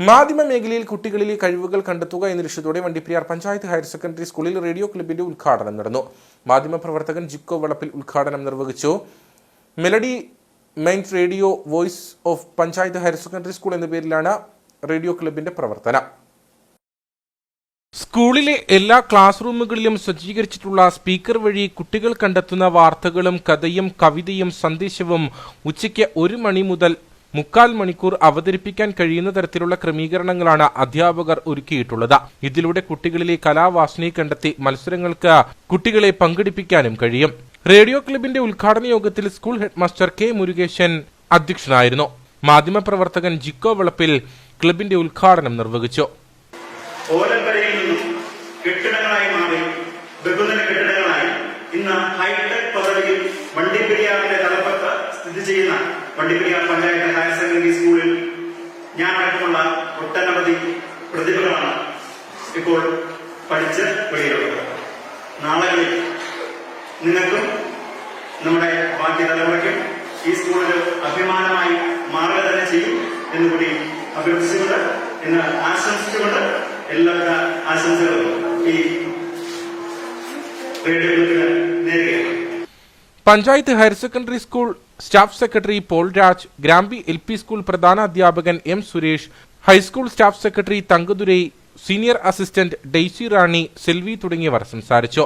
മാധ്യമ മേഖലയിൽ കുട്ടികളിലെ കഴിവുകൾ കണ്ടെത്തുക എന്ന ലക്ഷ്യത്തോടെ വണ്ടിപ്പെരിയാർ പഞ്ചായത്ത് ഹയർ സെക്കൻഡറി സ്കൂളിൽ റേഡിയോ ക്ലബിന്റെ ഉദ്ഘാടനം നടന്നു. മാധ്യമ പ്രവർത്തകൻ ജിക്കോ വളപ്പിൽ ഉദ്ഘാടനം നിർവഹിച്ചു. Melody main radio voice of panchayat higher secondary school എന്ന പേരിലാണ് റേഡിയോ ക്ലബിന്റെ പ്രവർത്തനം. സ്കൂളിലെ എല്ലാ ക്ലാസ് റൂമുകളിലും സജ്ജീകരിച്ചിട്ടുള്ള സ്പീക്കർ വഴി കുട്ടികൾ കണ്ടെത്തുന്ന വാർത്തകളും കഥയും കവിതയും സന്ദേശവും ഉച്ചയ്ക്ക് ഒരു മണി മുതൽ മുക്കാൽ മണിക്കൂർ അവതരിപ്പിക്കാൻ കഴിയുന്ന തരത്തിലുള്ള ക്രമീകരണങ്ങളാണ് അധ്യാപകർ ഒരുക്കിയിട്ടുള്ളത്. ഇതിലൂടെ കുട്ടികളിലെ കലാവാസനയെ കണ്ടെത്തി മത്സരങ്ങൾക്ക് കുട്ടികളെ പങ്കെടുപ്പിക്കാനും കഴിയും. റേഡിയോ ക്ലബിന്റെ ഉദ്ഘാടന യോഗത്തിൽ സ്കൂൾ ഹെഡ്മാസ്റ്റർ കെ മുരുകേശൻ അധ്യക്ഷനായിരുന്നു. മാധ്യമപ്രവർത്തകൻ ജിക്കോ വളപ്പിൽ ക്ലബിന്റെ ഉദ്ഘാടനം നിർവഹിച്ചു. മാറി ഇന്ന് ഹൈടെക് പദവിയിൽ വണ്ടിപ്പെരിയാറിന്റെ തലപ്പത്ത് സ്ഥിതി ചെയ്യുന്ന വണ്ടിപ്പെരിയാർ പഞ്ചായത്ത് ഹയർ സെക്കൻഡറി സ്കൂളിൽ ഞാൻ അടക്കമുള്ള ഒട്ടനവധി പ്രതിഭകളാണ് ഇപ്പോൾ പഠിച്ച് വെളിയിലുള്ളത് നാളുകളിൽ നിങ്ങൾക്കും നമ്മുടെ ബാക്കി തലമുറയ്ക്കും ഈ സ്കൂളിൽ അഭിമാനമായി മാറുക തന്നെ ചെയ്യും എന്നുകൂടി അഭ്യർത്ഥിച്ചുകൊണ്ട് എന്ന് ആശംസിച്ചുകൊണ്ട് എല്ലാവിധ ആശംസകളും ഈ റേഡിയോ നേരുകയാണ്. Panchayat higher secondary school staff secretary Paul Raj Grampi L P school പ്രധാന അധ്യാപകൻ M Suresh high school staff secretary Thangadurai senior assistant Daisy Rani Selvi തുടങ്ങിയവർ സംസാരിച്ചു.